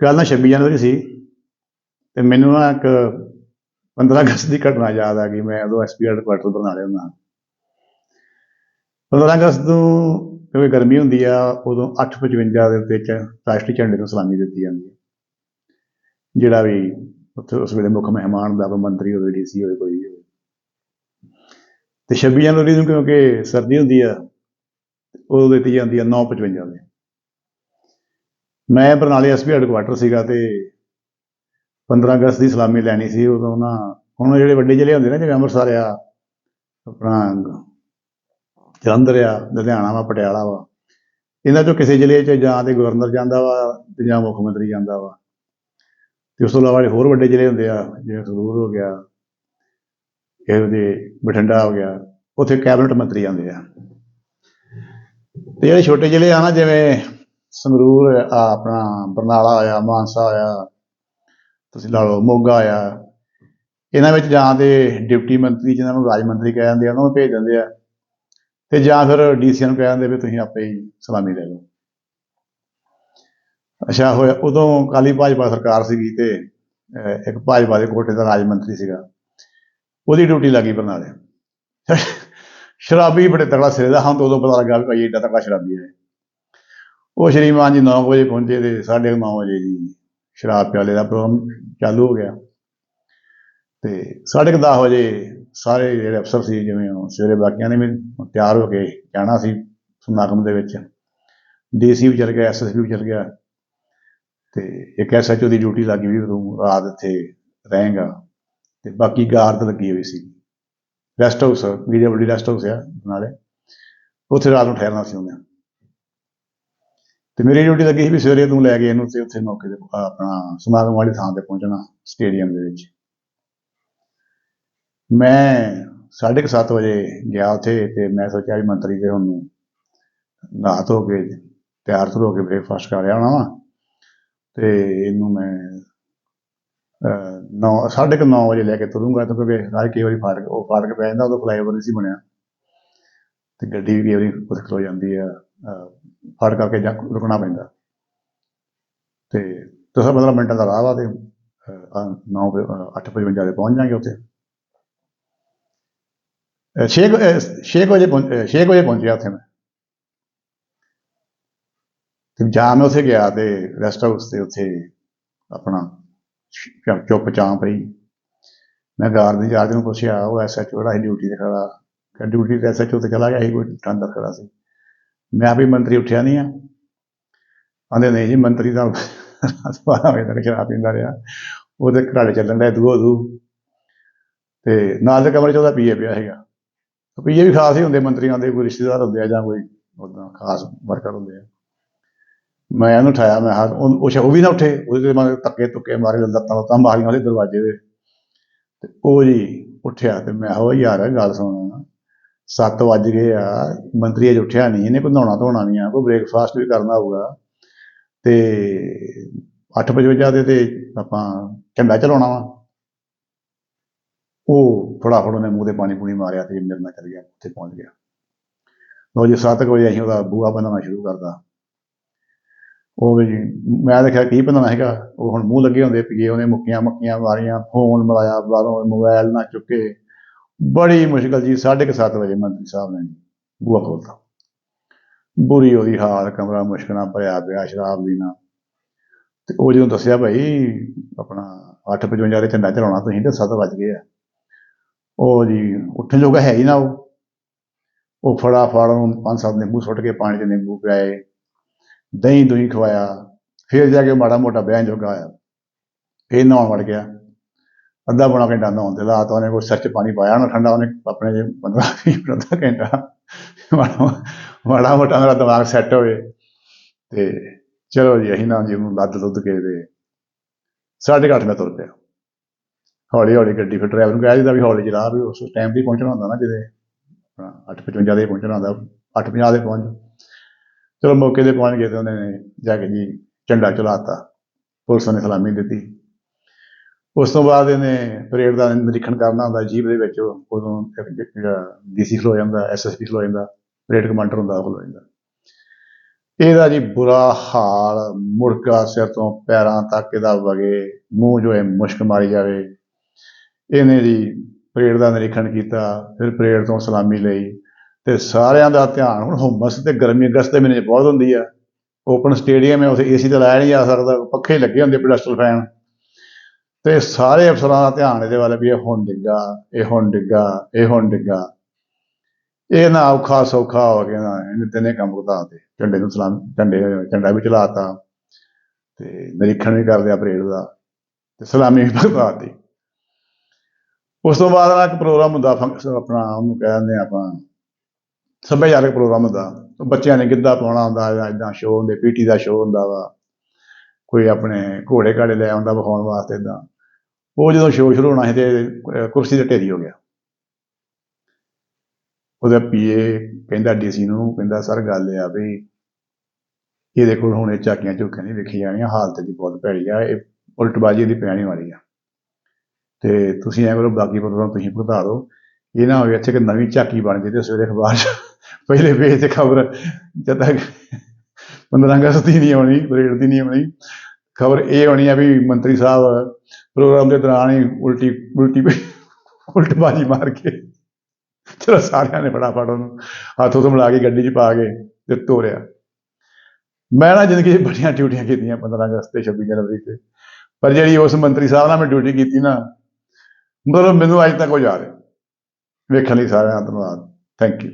ਕੱਲ੍ਹ ਨਾ 26 ਜਨਵਰੀ ਸੀ ਤੇ ਮੈਨੂੰ ਨਾ ਇੱਕ 15 ਅਗਸਤ ਦੀ ਘਟਨਾ ਯਾਦ ਆ ਗਈ, ਮੈਂ ਉਦੋਂ ਐਸਪੀ ਹੈਡਕੁਆਟਰ ਬਰਨਾਲੇ ਹੁੰਦਾ। 15 ਅਗਸਤ ਨੂੰ ਕਿਉਂਕਿ ਗਰਮੀ ਹੁੰਦੀ ਆ, ਉਦੋਂ 855 ਦੇ ਵਿੱਚ ਰਾਸ਼ਟਰੀ ਝੰਡੇ ਨੂੰ ਸਲਾਮੀ ਦਿੱਤੀ ਜਾਂਦੀ ਹੈ ਜਿਹੜਾ ਵੀ ਉੱਥੇ ਉਸ ਵੇਲੇ ਮੁੱਖ ਮਹਿਮਾਨ ਦਾ ਮੰਤਰੀ ਹੋਵੇ ਡੀਸੀ ਹੋਵੇ, ਕੋਈ ਵੀ ਹੋਵੇ। ਤੇ 26 ਜਨਵਰੀ ਨੂੰ ਕਿਉਂਕਿ ਸਰਦੀ ਹੁੰਦੀ ਆ, ਉਦੋਂ ਦਿੱਤੀ ਜਾਂਦੀ ਆ 955 ਦੇ। ਮੈਂ ਬਰਨਾਲੇ ਐਸਪੀ ਹੈਡਕੁਆਟਰ ਸੀਗਾ ਤੇ 15 ਅਗਸਤ ਦੀ ਸਲਾਮੀ ਲੈਣੀ ਸੀ, ਉਦੋਂ ਨਾ ਹੁਣ ਜਿਹੜੇ ਵੱਡੇ ਜ਼ਿਲ੍ਹੇ ਹੁੰਦੇ ਨੇ, ਜਿਵੇਂ ਅੰਮ੍ਰਿਤਸਰ ਆ, ਆਪਣਾ ਜਲੰਧਰ ਆ, ਲੁਧਿਆਣਾ ਵਾ, ਪਟਿਆਲਾ ਵਾ, ਇਹਨਾਂ ਚੋਂ ਕਿਸੇ ਜ਼ਿਲ੍ਹੇ 'ਚ ਜਾਂ ਤੇ ਗਵਰਨਰ ਜਾਂਦਾ ਵਾ ਤੇ ਜਾਂ ਮੁੱਖ ਮੰਤਰੀ ਜਾਂਦਾ ਵਾ। ਤੇ ਉਸ ਤੋਂ ਇਲਾਵਾ ਜਿਹੜੇ ਹੋਰ ਵੱਡੇ ਜ਼ਿਲ੍ਹੇ ਹੁੰਦੇ ਆ, ਜਿਵੇਂ ਸੰਗਰੂਰ ਹੋ ਗਿਆ, ਇਹੋ ਜਿਹੇ ਬਠਿੰਡਾ ਹੋ ਗਿਆ, ਉੱਥੇ ਕੈਬਨਿਟ ਮੰਤਰੀ ਆਉਂਦੇ ਆ। ਤੇ ਜਿਹੜੇ ਛੋਟੇ ਜ਼ਿਲ੍ਹੇ ਆ ਨਾ, ਜਿਵੇਂ ਸੰਗਰੂਰ ਆਪਣਾ ਬਰਨਾਲਾ ਆਇਆ ਮਾਨਸਾ ਆਇਆ ਤੁਸੀਂ ਲਾ ਲਓ ਮੋਗਾ ਆਇਆ ਇਹਨਾਂ ਵਿੱਚ ਜਾਂ ਤੇ ਡਿਪਟੀ ਮੰਤਰੀ ਜਿਹਨਾਂ ਨੂੰ ਰਾਜ ਮੰਤਰੀ ਕਹਿ ਜਾਂਦੇ ਆ, ਉਹਨਾਂ ਨੂੰ ਭੇਜ ਦਿੰਦੇ ਆ। ਤੇ ਜਾਂ ਫਿਰ ਡੀਸੀਆਂ ਨੂੰ ਕਹਿ ਦਿੰਦੇ ਵੀ ਤੁਸੀਂ ਆਪੇ ਹੀ ਸਲਾਮੀ ਲੈ ਲਓ। ਅੱਛਾ, ਹੋਇਆ ਉਦੋਂ ਕਾਲੀ ਭਾਜਪਾ ਸਰਕਾਰ ਸੀਗੀ ਤੇ ਇੱਕ ਭਾਜਪਾ ਦੇ ਕੋਟੇ ਦਾ ਰਾਜ ਮੰਤਰੀ ਸੀਗਾ। ਉਹਦੀ ਡਿਊਟੀ ਲੱਗੀ ਬਰਨਾਲੇ। ਸ਼ਰਾਬੀ ਬੜੇ ਤਕੜਾ ਸਿਰੇ ਦਾ ਹਾਂ ਤਾਂ ਉਦੋਂ ਪਤਾ ਲੱਗਾ ਵੀ ਭਾਈ ਏਡਾ ਤਕੜਾ ਸ਼ਰਾਬੀ ਹੈ। ਉਹ ਸ਼੍ਰੀਮਾਨ ਜੀ 9 ਵਜੇ ਪਹੁੰਚੇ ਤੇ 9:30 ਵਜੇ ਜੀ ਸ਼ਰਾਬ ਪਿਆਲੇ ਦਾ ਪ੍ਰੋਗਰਾਮ ਚਾਲੂ ਹੋ ਗਿਆ। ਤੇ 10:30 ਵਜੇ ਸਾਰੇ ਜਿਹੜੇ ਅਫਸਰ ਸੀ, ਜਿਵੇਂ ਉਹ ਸਵੇਰੇ ਬਾਕੀਆਂ ਨੇ ਵੀ ਤਿਆਰ ਹੋ ਕੇ ਜਾਣਾ ਸੀ ਸਮਾਗਮ ਦੇ ਵਿੱਚ। ਡੀਸੀ ਵੀ ਚਲ ਗਿਆ ਐਸਐਸਪੀ ਵੀ ਚਲ ਗਿਆ। ਤੇ ਇੱਕ ਐਸਐਚਓ ਦੀ ਡਿਊਟੀ ਲੱਗੀ ਵੀ ਉਦੋਂ ਰਾਤ ਇੱਥੇ ਰਹੇਗਾ। ਤੇ ਬਾਕੀ ਗਾਰਡ ਲੱਗੀ ਹੋਈ ਸੀ। Rest house video rest house ਆ ਨਾਲੇ, ਉੱਥੇ ਰਾਤ ਨੂੰ ਠਹਿਰਨਾ ਸੀ ਉਹਨੇ। ਤੇ ਮੇਰੀ ਡਿਊਟੀ ਲੱਗੀ ਸੀ ਵੀ ਸਵੇਰੇ ਤੂੰ ਲੈ ਕੇ ਇਹਨੂੰ ਤੇ ਉੱਥੇ ਮੌਕੇ ਤੇ ਆਪਣਾ ਸਮਾਗਮ ਵਾਲੀ ਥਾਂ ਤੇ ਪਹੁੰਚਣਾ ਸਟੇਡੀਅਮ ਦੇ ਵਿੱਚ। ਮੈਂ 7:30 ਵਜੇ ਗਿਆ ਉੱਥੇ ਤੇ ਮੈਂ ਸੋਚਿਆ ਵੀ ਮੰਤਰੀ ਦੇ ਹੁਣ ਨਹਾ ਧੋ ਕੇ ਤਿਆਰ ਤੁਰ ਹੋ ਕੇ ਬ੍ਰੇਕਫਾਸਟ ਕਰ ਰਿਹਾ ਹੋਣਾ ਵਾ। ਤੇ ਇਹਨੂੰ ਮੈਂ ਅਹ, ਨੌ ਸਾਢੇ ਕੁ ਨੌ ਵਜੇ ਲੈ ਕੇ ਤੁਰੂੰਗਾ ਤਾਂ ਕਿਉਂਕਿ ਰਾਹ ਕਈ ਵਾਰੀ ਫਾਟਕ ਉਹ ਫਾਟਕ ਪੈ ਜਾਂਦਾ ਉਦੋਂ ਫਲਾਈਓਵਰ ਨਹੀਂ ਸੀ ਬਣਿਆ। ਤੇ ਗੱਡੀ ਵੀ ਕਈ ਵਾਰੀ ਉੱਥੇ ਖਲੋ ਜਾਂਦੀ ਆ ਫੜ ਕਰਕੇ ਜਾਂ ਰੁਕਣਾ ਪੈਂਦਾ। ਤੇ ਦਸਾਂ 15 ਮਿੰਟਾਂ ਦਾ ਰਾਹ ਵਾ ਤੇ 9 8:55 ਦੇ ਪਹੁੰਚ ਜਾਾਂਗੇ ਉੱਥੇ। 6 ਛੇ ਕੁ ਵਜੇ ਪਹੁੰਚ- ਛੇ ਕੁ ਵਜੇ ਪਹੁੰਚਿਆ ਉੱਥੇ ਮੈਂ। ਤੇ ਜਾ ਮੈਂ ਉੱਥੇ ਗਿਆ ਤੇ ਰੈਸਟ ਹਾਊਸ ਤੇ ਉੱਥੇ ਆਪਣਾ ਚੁੱਪ ਚਾਂ ਪਈ ਮੈਂ ਗਾਰਡ ਦੀ ਚਾਰਜ ਨੂੰ ਪੁੱਛਿਆ, ਉਹ ਐਸਐਚਓ ਜਿਹੜਾ ਸੀ ਡਿਊਟੀ ਤੇ ਖੜਾ ਕਿ ਡਿਊਟੀ ਤੇ ਐਸਐਚਓ ਤੇ ਚਲਾ ਗਿਆ ਸੀ, ਕੋਈ ਅੰਦਰ ਖੜਾ ਸੀ। ਮੈਂ ਵੀ ਮੰਤਰੀ ਉੱਠਿਆ ਨਹੀਂ ਆ। ਆਂਦੇ ਨਹੀਂ ਜੀ, ਮੰਤਰੀ ਦਾ ਬਾਰਾਂ ਵਜੇ ਤੱਕ ਸ਼ਰਾਬ ਪੀਂਦਾ ਰਿਹਾ। ਉਹਦੇ ਘਰਾੜੇ ਚੱਲਣ ਦਾ ਦੂਓ ਦੂ ਤੇ ਨਾਲ ਦੇ ਕਮਰੇ 'ਚ ਉਹਦਾ ਪੀਏ ਪਿਆ ਹੈਗਾ ਪੀਏ ਵੀ ਖਾਸ ਹੀ ਹੁੰਦੇ ਮੰਤਰੀਆਂ ਦੇ, ਕੋਈ ਰਿਸ਼ਤੇਦਾਰ ਹੁੰਦੇ ਆ ਜਾਂ ਕੋਈ ਉਦਾਂ ਖਾਸ ਵਰਕਰ ਹੁੰਦੇ ਆ। ਮੈਂ ਇਹਨੂੰ ਉਠਾਇਆ, ਮੈਂ ਹਾਂ ਉਹ ਉਹ ਵੀ ਨਾ ਉੱਠੇ। ਉਹਦੇ ਤੇ ਮੈਂ ਧੱਕੇ ਤੁੱਕੇ ਮਾਰੇ, ਲੱਤਾਂ ਲੱਤਾਂ ਮਾਰੀਆਂ ਉਹਦੇ ਦਰਵਾਜ਼ੇ ਦੇ ਤੇ ਉਹ ਜੀ ਉੱਠਿਆ ਤੇ ਮੈਂ ਹੋ ਯਾਰ, ਗੱਲ ਸੁਣ। 7 ਵੱਜ ਗਏ ਆ। ਮੰਤਰੀ ਅਜੇ ਉੱਠਿਆ ਨਹੀਂ, ਇਹਨੇ ਕੋਈ ਨਹਾਉਣਾ ਧੋਣਾ ਨਹੀਂ ਆ, ਕੋਈ ਬ੍ਰੇਕਫਾਸਟ ਵੀ ਕਰਨਾ ਹੋਊਗਾ। ਤੇ 8:55 ਦੇ ਤੇ ਆਪਾਂ ਝੰਡਾ ਚਲਾਉਣਾ ਵਾ। ਉਹ ਫਟਾਫਟ ਉਹਨੇ ਮੂੰਹ ਤੇ ਪਾਣੀ ਪੂਣੀ ਮਾਰਿਆ ਤੇ ਮੇਰੇ ਨਾਲ ਚੱਲ ਗਿਆ, ਉੱਥੇ ਪਹੁੰਚ ਗਿਆ। ਲੋ ਜੀ 7 ਵਜੇ ਅਸੀਂ ਉਹਦਾ ਬੂਹਾ ਬੰਨਣਾ ਸ਼ੁਰੂ ਕਰਦਾ ਉਹ ਵੀ ਮੈਂ ਦੇਖਿਆ ਕੀ ਬੰਨਣਾ ਹੈਗਾ, ਉਹ ਹੁਣ ਮੂੰਹ ਲੱਗੇ ਹੁੰਦੇ ਪਈਏ ਉਹਨੇ ਮੁੱਕੀਆਂ ਮੱਕੀਆਂ ਮਾਰੀਆਂ ਫੋਨ ਮਲਾਇਆ ਬਾਹਰੋਂ ਮੋਬਾਈਲ ਨਾ ਚੁੱਕੇ। ਬੜੀ ਮੁਸ਼ਕਲ ਜੀ 7:30 ਵਜੇ ਮੰਤਰੀ ਸਾਹਿਬ ਨੇ ਬੂਹਾ ਖੋਲਤਾ ਬੁਰੀ ਉਹਦੀ ਹਾਲ, ਕਮਰਾ ਮੁਸ਼ਕਲਾਂ ਭਰਿਆ ਪਿਆ, ਸ਼ਰਾਬ ਦੀ ਨਾ। ਤੇ ਉਹ ਜਦੋਂ ਦੱਸਿਆ ਭਾਈ, ਆਪਣਾ 8:55 ਦੇ ਝੰਡਾ ਚਲਾਉਣਾ ਤੁਸੀਂ ਤੇ 7 ਵੱਜ ਗਏ ਆ। ਉਹ ਜੀ ਉੱਠਣ ਜੋਗਾ ਹੈ ਹੀ ਨਾ ਉਹ। ਉਹ ਫੜਾ ਫੜ ਨੂੰ ਪੰਜ ਸੱਤ ਨਿੰਬੂ ਸੁੱਟ ਕੇ ਪਾਣੀ 'ਚ ਨਿੰਬੂ ਪਿਆਏ ਦਹੀਂ ਦੁਹੀਂ ਖਵਾਇਆ, ਫਿਰ ਜਾ ਕੇ ਮਾੜਾ ਮੋਟਾ ਬਹਿਣ ਜੋਗਾ ਆਇਆ ਫਿਰ ਨਹਾਉਣ ਵੜ ਗਿਆ। ਅੱਧਾ ਪੌਣਾ ਘੰਟਾ ਨਹਾਉਣ ਦੇ ਲਾਤ ਉਹਨੇ ਕੋਈ ਸੱਚ ਪਾਣੀ ਪਾਇਆ ਨਾ, ਠੰਡਾ ਉਹਨੇ ਆਪਣੇ ਜੇ 15 ਵੀਹ ਮਿੰਟ, ਅੱਧਾ ਘੰਟਾ। ਮਾੜਾ ਮਾੜਾ ਮੋਟਾ ਮੇਰਾ ਦਿਮਾਗ ਸੈੱਟ ਹੋਵੇ ਤੇ ਚਲੋ ਜੀ, ਅਸੀਂ ਨਾ ਜੀ ਉਹਨੂੰ ਲੱਦ ਲੁੱਦ ਕੇ ਤੇ ਸਾਢੇ ਕੁ ਅੱਠ ਮੈਂ ਤੁਰ ਪਿਆ। ਹੌਲੀ ਹੌਲੀ ਗੱਡੀ ਫਿਰ ਡਰਾਈਵਰ ਨੂੰ ਕਹਿ ਦਿੱਤਾ ਵੀ ਹੌਲੀ ਚਲਾ ਵੀ, ਉਸ ਟਾਈਮ ਤੇ ਹੀ ਪਹੁੰਚਣਾ ਹੁੰਦਾ ਨਾ ਜਿਹਦੇ ਆਪਣਾ 8:55 ਦੇ ਪਹੁੰਚਣਾ ਹੁੰਦਾ 8:50 ਦੇ ਪਹੁੰਚ ਚਲੋ ਮੌਕੇ ਤੇ ਪਹੁੰਚ ਗਏ ਤੇ ਉਹਨੇ ਜਾ ਕੇ ਜੀ ਝੰਡਾ ਚਲਾਤਾ। ਪੁਲਿਸ ਨੇ ਸਲਾਮੀ ਦਿੱਤੀ। ਉਸ ਤੋਂ ਬਾਅਦ ਇਹਨੇ ਪਰੇਡ ਦਾ ਨਿਰੀਖਣ ਕਰਨਾ ਹੁੰਦਾ, ਜੀਪ ਦੇ ਵਿੱਚ ਉਦੋਂ ਜਿਹੜਾ ਡੀਸੀ ਖਲੋ ਜਾਂਦਾ ਐਸਐਸਪੀ ਖਲੋ ਜਾਂਦਾ, ਪਰੇਡ ਕਮਾਂਡਰ ਹੁੰਦਾ, ਉਹ ਖਲੋ ਜਾਂਦਾ। ਇਹਦਾ ਜੀ ਬੁਰਾ ਹਾਲ, ਮੁੜਕਾ ਸਿਰ ਤੋਂ ਪੈਰਾਂ ਤੱਕ ਇਹਦਾ ਵਗੇ, ਮੂੰਹ ਜੋ ਹੈ ਮੁਸ਼ਕ ਮਾਰੀ ਜਾਵੇ। ਇਹਨੇ ਜੀ ਪਰੇਡ ਦਾ ਨਿਰੀਖਣ ਕੀਤਾ, ਫਿਰ ਪਰੇਡ ਤੋਂ ਸਲਾਮੀ ਲਈ। ਤੇ ਸਾਰਿਆਂ ਦਾ ਧਿਆਨ ਹੁਣ ਹੁਮਸ ਤੇ ਗਰਮੀ ਅਗਸਤ ਦੇ ਮਹੀਨੇ 'ਚ ਬਹੁਤ ਹੁੰਦੀ ਆ। ਓਪਨ ਸਟੇਡੀਅਮ ਹੈ, ਉੱਥੇ ਏਸੀ ਤਾਂ ਲਾਇਆ ਨਹੀਂ ਜਾ ਸਕਦਾ, ਪੱਖੇ ਲੱਗੇ ਹੁੰਦੇ ਪੈਡਸਟਲ ਫੈਨ ਤੇ ਸਾਰੇ ਅਫਸਰਾਂ ਦਾ ਧਿਆਨ ਇਹਦੇ ਵੱਲ ਵੀ ਇਹ ਹੁਣ ਡਿੱਗਾ, ਇਹ ਹੁਣ ਡਿੱਗਾ, ਇਹ ਹੁਣ ਡਿੱਗਾ। ਇਹ ਨਾ ਔਖਾ ਸੌਖਾ ਹੋ ਗਿਆ ਨਾ, ਇਹਨੇ ਤਿੰਨੇ ਕੰਮ ਵਧਾ ਝੰਡੇ ਨੂੰ ਸਲਾਮ, ਝੰਡੇ, ਝੰਡਾ ਵੀ ਚਲਾਤਾ। ਤੇ ਨਿਰੀਖਣ ਵੀ ਕਰ ਲਿਆ ਪਰੇਡ ਦਾ, ਤੇ ਸਲਾਮੀ ਵੀ ਭਗਵਾਤੀ ਉਸ ਤੋਂ ਬਾਅਦ ਨਾ ਇੱਕ ਪ੍ਰੋਗਰਾਮ ਹੁੰਦਾ, ਫੰਕਸ਼ਨ ਆਪਣਾ, ਉਹਨੂੰ ਕਹਿ ਦਿੰਦੇ ਆ ਆਪਾਂ, ਸੱਭਿਆਚਾਰਕ ਪ੍ਰੋਗਰਾਮ ਹੁੰਦਾ। ਉਹ ਬੱਚਿਆਂ ਨੇ ਗਿੱਧਾ ਪਾਉਣਾ ਹੁੰਦਾ, ਜਾਂ ਇਦਾਂ ਸ਼ੋਅ ਹੁੰਦੇ, ਪੀਟੀ ਦਾ ਸ਼ੋਅ ਹੁੰਦਾ ਵਾ। ਕੋਈ ਆਪਣੇ ਘੋੜੇ ਘਾੜੇ ਲੈ ਆਉਂਦਾ ਵਿਖਾਉਣ ਵਾਸਤੇ ਇਦਾਂ ਉਹ ਜਦੋਂ ਸ਼ੋਅ ਸ਼ੁਰੂ ਹੋਣਾ ਸੀ ਤੇ ਕੁਰਸੀ ਤੇ ਢੇਰੀ ਹੋ ਗਿਆ। ਉਹਦਾ ਪੀਏ ਕਹਿੰਦਾ, ਡੀਸੀ ਨੂੰ ਕਹਿੰਦਾ, ਸਰ, ਗੱਲ ਆ ਵੀ ਇਹਦੇ ਕੋਲ ਹੁਣ ਇਹ ਝਾਕੀਆਂ ਝੁਕੀਆਂ ਨਹੀਂ ਵੇਖੀ ਜਾਣੀਆਂ, ਹਾਲਤ ਦੀ ਬਹੁਤ ਭੈੜੀ ਆ, ਇਹ ਉਲਟਬਾਜੀ ਦੀ ਪੈਣੀ ਵਾਲੀ ਆ। ਤੇ ਤੁਸੀਂ ਐਂ ਕਰੋ, ਬਾਕੀ ਪ੍ਰੋਗਰਾਮ ਤੁਸੀਂ ਭੁਗਤਾ ਦਿਓ। ਇਹ ਨਾ ਹੋਵੇ ਇੱਥੇ ਕਿ ਨਵੀਂ ਝਾਕੀ ਬਣ ਜੇ ਤੇ ਸਵੇਰੇ ਅਖਬਾਰ ਪਹਿਲੇ ਪੇਜ ਤੇ ਖਬਰ, ਜਦ ਤੱਕ 15 ਅਗਸਤ ਦੀ ਨਹੀਂ ਆਉਣੀ ਪਰੇਡ ਦੀ ਨਹੀਂ ਆਉਣੀ, ਖਬਰ ਇਹ ਹੋਣੀ ਆ ਵੀ ਮੰਤਰੀ ਸਾਹਿਬ ਪ੍ਰੋਗਰਾਮ ਦੇ ਦੌਰਾਨ ਹੀ ਉਲਟੀ ਉਲਟੀ ਉਲਟਬਾਜੀ ਮਾਰ ਕੇ ਚਲੋ ਸਾਰਿਆਂ ਨੇ ਫਟਾਫਟ ਉਹਨੂੰ ਹੱਥੋਂ ਤੋਂ ਮਿਲਾ ਕੇ ਗੱਡੀ 'ਚ ਪਾ ਕੇ ਤੇ ਤੋਰਿਆ। ਮੈਂ ਨਾ ਜ਼ਿੰਦਗੀ 'ਚ ਬੜੀਆਂ ਡਿਊਟੀਆਂ ਕੀਤੀਆਂ 15 ਅਗਸਤ ਤੇ 26 ਜਨਵਰੀ ਤੇ। ਪਰ ਜਿਹੜੀ ਉਸ ਮੰਤਰੀ ਸਾਹਿਬ ਨਾਲ ਮੈਂ ਡਿਊਟੀ ਕੀਤੀ ਨਾ, ਮਤਲਬ ਮੈਨੂੰ ਅੱਜ ਤੱਕ ਉਹ ਯਾਦ ਹੈ। ਵੇਖਣ ਲਈ ਸਾਰਿਆਂ ਦਾ ਧੰਨਵਾਦ। Thank you